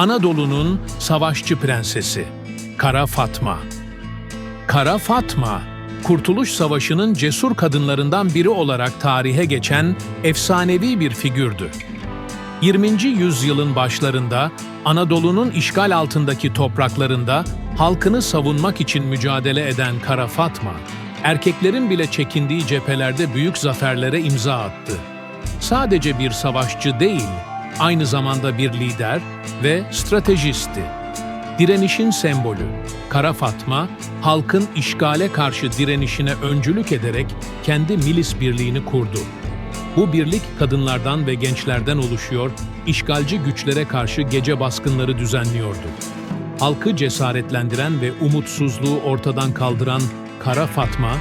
Anadolu'nun savaşçı prensesi Kara Fatma. Kara Fatma, Kurtuluş Savaşı'nın cesur kadınlarından biri olarak tarihe geçen efsanevi bir figürdü. 20. yüzyılın başlarında Anadolu'nun işgal altındaki topraklarında halkını savunmak için mücadele eden Kara Fatma, erkeklerin bile çekindiği cephelerde büyük zaferlere imza attı. Sadece bir savaşçı değil, aynı zamanda bir lider ve stratejisti. Direnişin sembolü, Kara Fatma, halkın işgale karşı direnişine öncülük ederek kendi milis birliğini kurdu. Bu birlik kadınlardan ve gençlerden oluşuyor, işgalci güçlere karşı gece baskınları düzenliyordu. Halkı cesaretlendiren ve umutsuzluğu ortadan kaldıran Kara Fatma,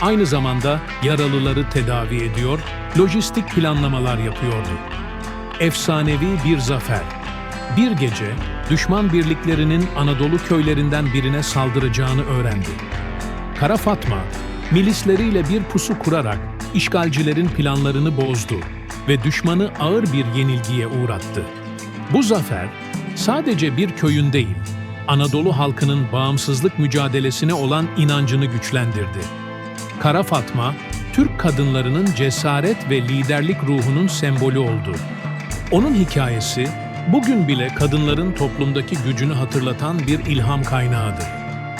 aynı zamanda yaralıları tedavi ediyor, lojistik planlamalar yapıyordu. Efsanevi bir zafer. Bir gece düşman birliklerinin Anadolu köylerinden birine saldıracağını öğrendi. Kara Fatma, milisleriyle bir pusu kurarak işgalcilerin planlarını bozdu ve düşmanı ağır bir yenilgiye uğrattı. Bu zafer sadece bir köyün değil, Anadolu halkının bağımsızlık mücadelesine olan inancını güçlendirdi. Kara Fatma, Türk kadınlarının cesaret ve liderlik ruhunun sembolü oldu. Onun hikayesi bugün bile kadınların toplumdaki gücünü hatırlatan bir ilham kaynağıdır.